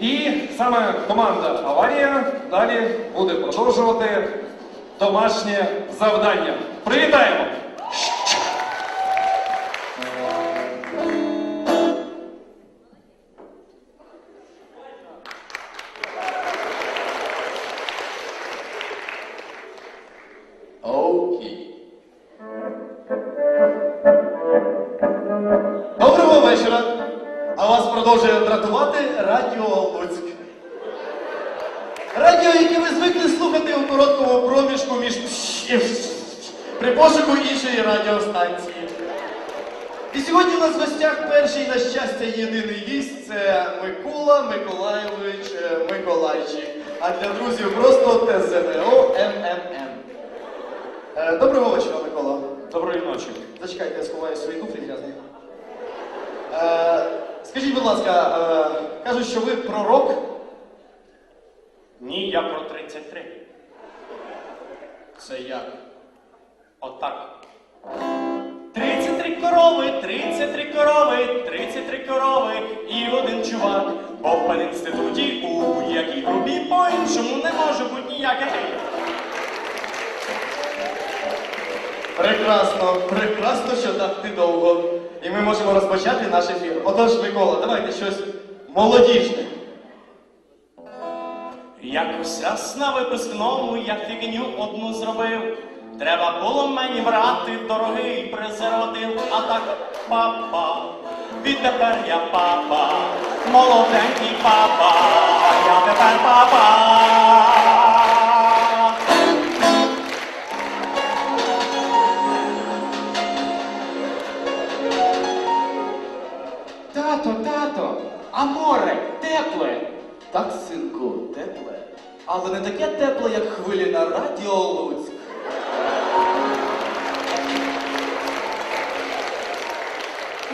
І саме команда Аварія далі буде продовжувати домашнє завдання. Привітаємо! Доброго вечора. А вас продовжує дратувати Радіо Луцьк. Радіо, яке ви звикли слухати у короткому проміжку між і при пошуку іншої радіостанції. І сьогодні у нас в гостях перший, на щастя, єдиний гість це Микола Миколайович е, Миколайчик. А для друзів просто ТЗВО МММ. Е, Доброго вечора, Микола. Доброї ночі. Зачекайте, я сховаю свої туфлі грязні. Е, скажіть, будь ласка, кажуть, що ви пророк. Ні, я про 33. Це як? Отак. 33 корови, 33 корови, 33 корови і один чувак. Бо в пединституті у будь-якій групі по-іншому не може бути ніяке. Прекрасно, прекрасно, що так ти довго. І ми можемо розпочати наш ефір. Отож, Микола, давайте щось молодіжне. Якось раз на випускному я фігню одну зробив. Треба було мені брати дорогий презерватив, а так папа. Відтепер я папа, молоденький папа, я тепер папа. Не таке тепле, як хвилі на радіо Луцьк.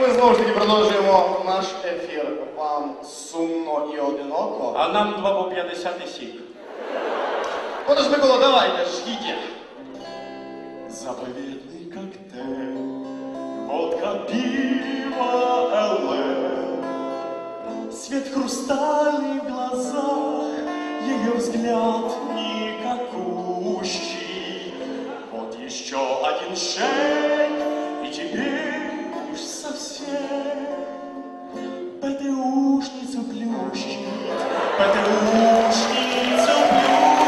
Ми знову ж таки продовжуємо наш ефір. Вам сумно і одиноко. А нам 2 по 50 і сік. Отож, Микола, давайте, ждіть. Заповедный коктейль, водка, пиво, ЛЛ. Свет хрустальный в глазах, ее взгляд никакущий. Вот еще один шейк, и теперь уж совсем ПТУшницу плющит, ПТУшницу плющит.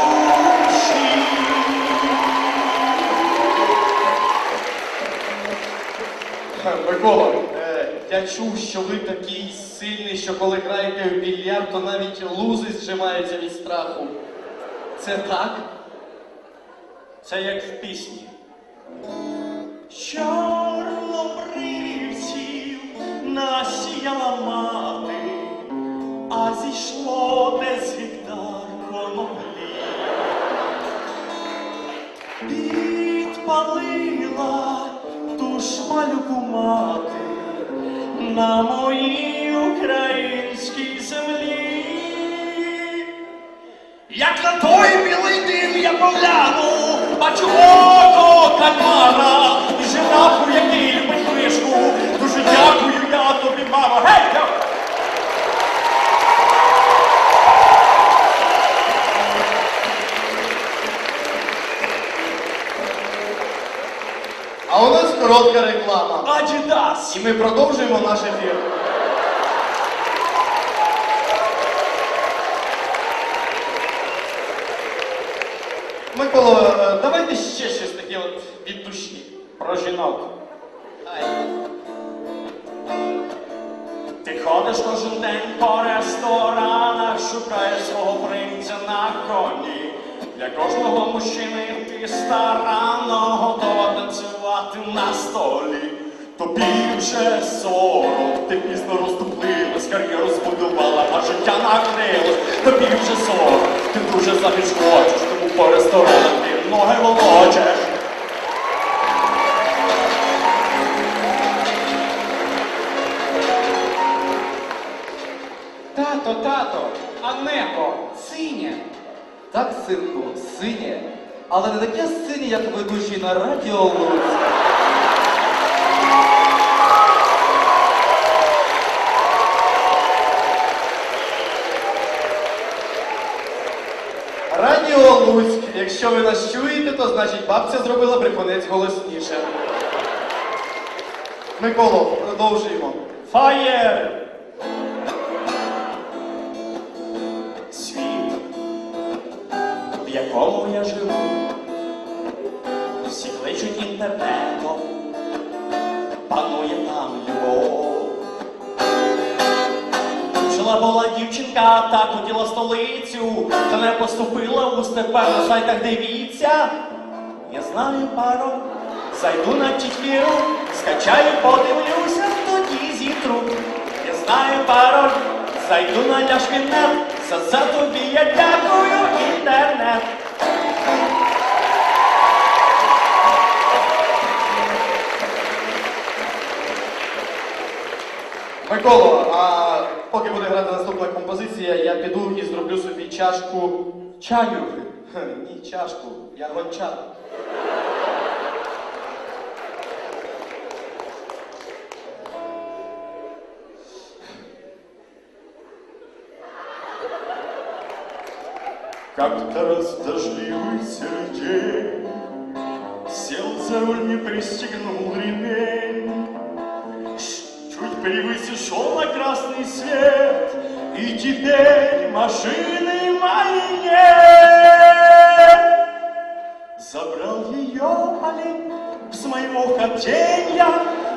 Микола, я чув, що ви такий сильний, що коли граєте в більярд, то навіть лузи зжимаються від страху. Це так? Це як в пісні. Чорнобривців насіяла мати, а зійшло десь гектар коноплі. Підпалила ту шмалюку мати на українській землі. Як на той білий дим я погляну, бачу око кальмара і жирафу, який любить. Дуже дякую я тобі, мамо. Гей! А у нас коротка реклама. Адідас! І ми продовжуємо наш ефір. Микола, е, давайте ще щось таке от від душі. Про жінок. Ай. Ти ходиш кожен день по ресторанах, шукаєш свого принця на коні. Для кожного мужчини ти старанно готова танцювати на столі. Тобі вже сорок, ти пізно розступилась, кар'єру збудувала, а життя накрилось. Тобі вже сорок, ти дуже заміж хочеш, тому по ресторанах ти ноги волочеш. Тато, тато, а небо синє. Так, синку, синє. Але не таке синє, як ведучий на радіо Луцьк. Луцьк. Якщо ви нас чуєте, то значить бабця зробила брехунець голосніше. Миколо, продовжуємо. Фаєр! Світ, в якому я живу, Жила була дівчинка, та хотіла столицю, та не поступила у тепер на сайтах дивіться. Я знаю пару, зайду на чефіру, скачаю, подивлюся, тоді зітру. Я знаю пароль, зайду на ляшкінет, за це тобі я дякую, інтернет. Миколо, а композиція, я піду і зроблю собі чашку чаю. Хе, Ні, чашку, я гончар. Как-то раз в дождливый серый день Сел за руль, не пристегнул ремень Ш- Чуть превысил, шел на красный свет И теперь машины моей нет Забрал ее олень с моего хотенья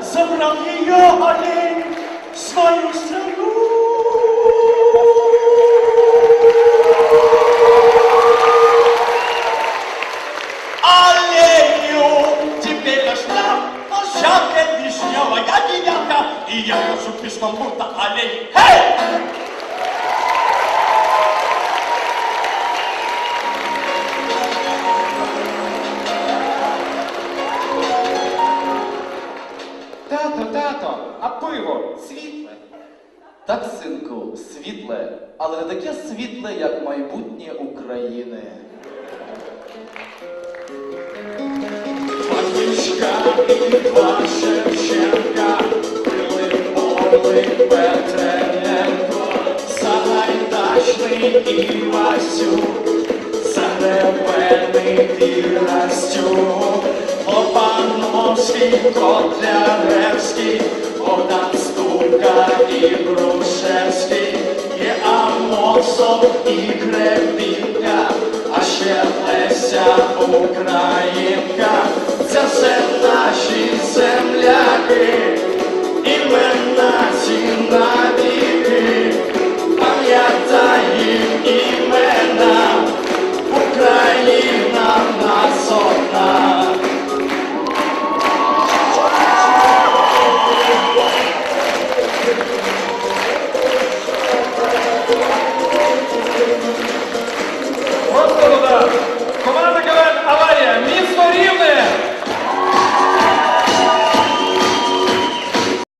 Забрал ее олень в свою страну площадка вишневая девятка, и я хожу пешком, будто олень. Эй! Тато, тато, а пиво світле. Так, синку, світле, але не таке світле, як майбутнє України. І Петренко, Сагайдачний і Васюк, Загребельний Котляревський, Богдан Стука і Грушевський, є Амосов і Гребінка, а ще Леся Українка, це все наші земляки, імена ці навіки, пам'ятаєм імена, Україна нас одна.